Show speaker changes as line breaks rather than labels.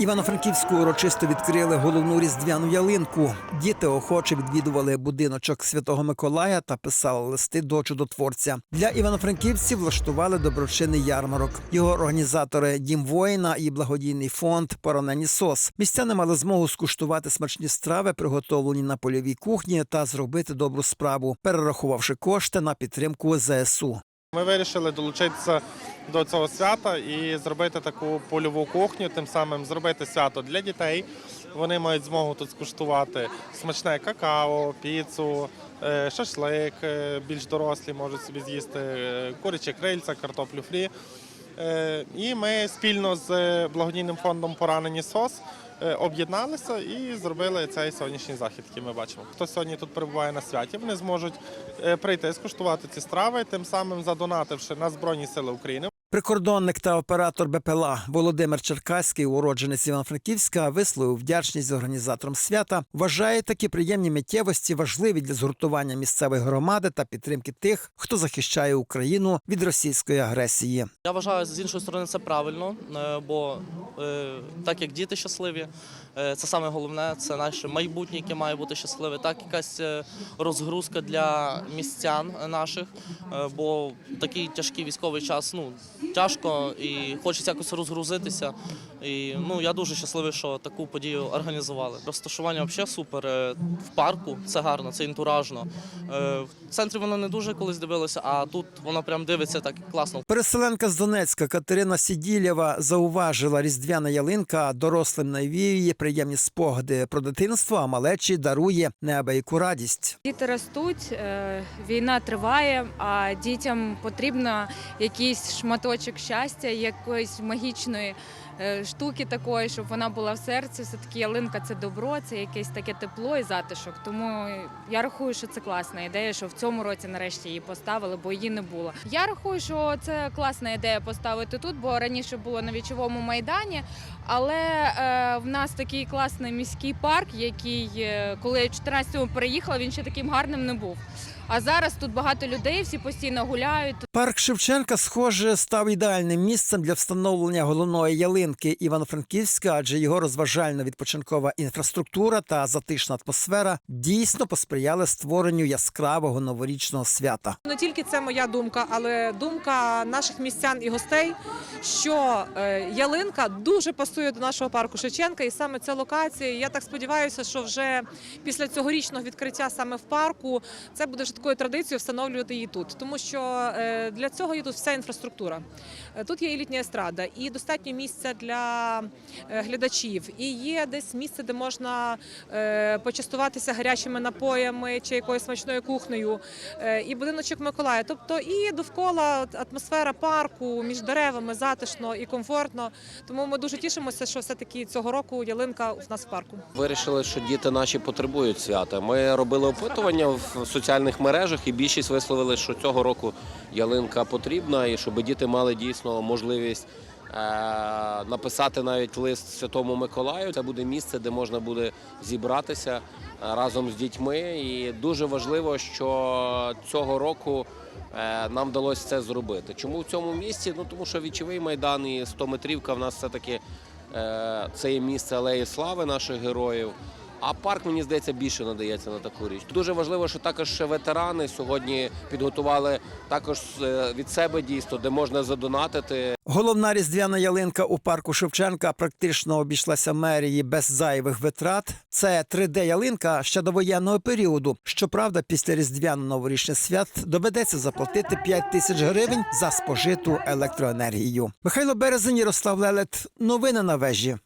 Івано-Франківську урочисто відкрили головну різдвяну ялинку. Діти охоче відвідували будиночок Святого Миколая та писали листи до чудотворця. Для івано-франківців влаштували доброчинний ярмарок. Його організатори Дім воїна і благодійний фонд Поранені СОС. Містяни мали змогу скуштувати смачні страви, приготовлені на польовій кухні, та зробити добру справу, перерахувавши кошти на підтримку ЗСУ.
Ми вирішили долучитися до цього свята і зробити таку польову кухню, тим самим зробити свято для дітей. Вони мають змогу тут скуштувати смачне какао, піцу, е, шашлик. е, Більш дорослі можуть собі з'їсти е, курячі крильця, картоплю фрі. І ми спільно з благодійним фондом Поранені СОС об'єдналися і зробили цей сьогоднішній захід, який ми бачимо. Хто сьогодні тут перебуває на святі, вони зможуть прийти скуштувати ці страви, тим самим задонативши на Збройні Сили України.
Прикордонник та оператор БПЛА Володимир Черкаський, уродженець Івано-Франківська, висловив вдячність організаторам свята. Вважає такі приємні миттєвості важливі для згуртування місцевої громади та підтримки тих, хто захищає Україну від російської агресії.
Я вважаю, з іншої сторони, це правильно, е, бо е, так як діти щасливі, е, це саме головне, це наше майбутнє, яке має бути щасливе. Так, якась розгрузка для містян наших, бо такий тяжкий військовий час ну, тяжко і хочеться якось розгрузитися. І ну, я дуже щасливий, що таку подію організували. Розташування взагалі супер. Е, В парку це гарно, це інтуражно. Е, В центрі воно не дуже колись дивилося, а тут воно прям дивиться так класно.
Переселенка з Донецька Катерина Сіділєва зауважила, різдвяна ялинка дорослим навіює приємні спогади про дитинство, а малечі дарує неабияку радість.
Діти ростуть, е, війна триває, а дітям потрібно якийсь шматочок щастя, якоїсь магічної штуки такої, щоб вона була в серці. Все таки ялинка це добро, це якесь таке тепло і затишок. Тому я рахую, що це класна ідея, що в цьому році нарешті її поставили, бо її не було. Я рахую, що це класна ідея поставити тут, бо раніше було на вічовому майдані. Але е, в нас такий класний міський парк, який, е, коли я в 14-му переїхала, він ще таким гарним не був. А зараз тут багато людей, всі постійно гуляють.
Парк Шевченка, схоже, став ідеальним місцем для встановлення головної ялинки Івано-Франківська, адже його розважально-відпочинкова інфраструктура та затишна атмосфера дійсно посприяли створенню яскравого новорічного свята.
Не тільки це моя думка, але думка наших містян і гостей, що е, ялинка дуже пасує до нашого парку Шевченка, і саме ця локація. Я так сподіваюся, що вже після цьогорічного відкриття саме в парку це буде вже такою традицією встановлювати її тут, тому що е, для цього є тут вся інфраструктура. Е, Тут є і літня естрада, і достатньо місця для е, глядачів, і є десь місце, де можна е, почастуватися гарячими напоями чи якоюсь смачною кухнею, е, і будиночок Миколая. Тобто і довкола атмосфера парку між деревами затишно і комфортно. Тому ми дуже тішимося, що все таки цього року ялинка в нас в парку.
Вирішили, що діти наші потребують свята. Ми робили опитування в соціальних мережах, і більшість висловили, що цього року ялинка потрібна, і щоб діти мали дійсно можливість написати навіть лист Святому Миколаю. Це буде місце, де можна буде зібратися е, разом з дітьми. І дуже важливо, що цього року. е, Нам вдалося це зробити. Чому в цьому місці? Ну тому що вічовий майдан і 100 метрівка в нас все таки Е, Це є місце алеї слави наших героїв. А парк, мені здається, більше надається на таку річ. Дуже важливо, що також ветерани сьогодні підготували також е, від себе дійство, де можна задонатити.
Головна різдвяна ялинка у парку Шевченка практично обійшлася мерії без зайвих витрат. Це 3D-ялинка ще до воєнного періоду. Щоправда, після різдвяно-новорічних свят доведеться заплатити 5 тисяч гривень за спожиту електроенергію. Михайло Березень, Ярослав Лелет. Новини на вежі.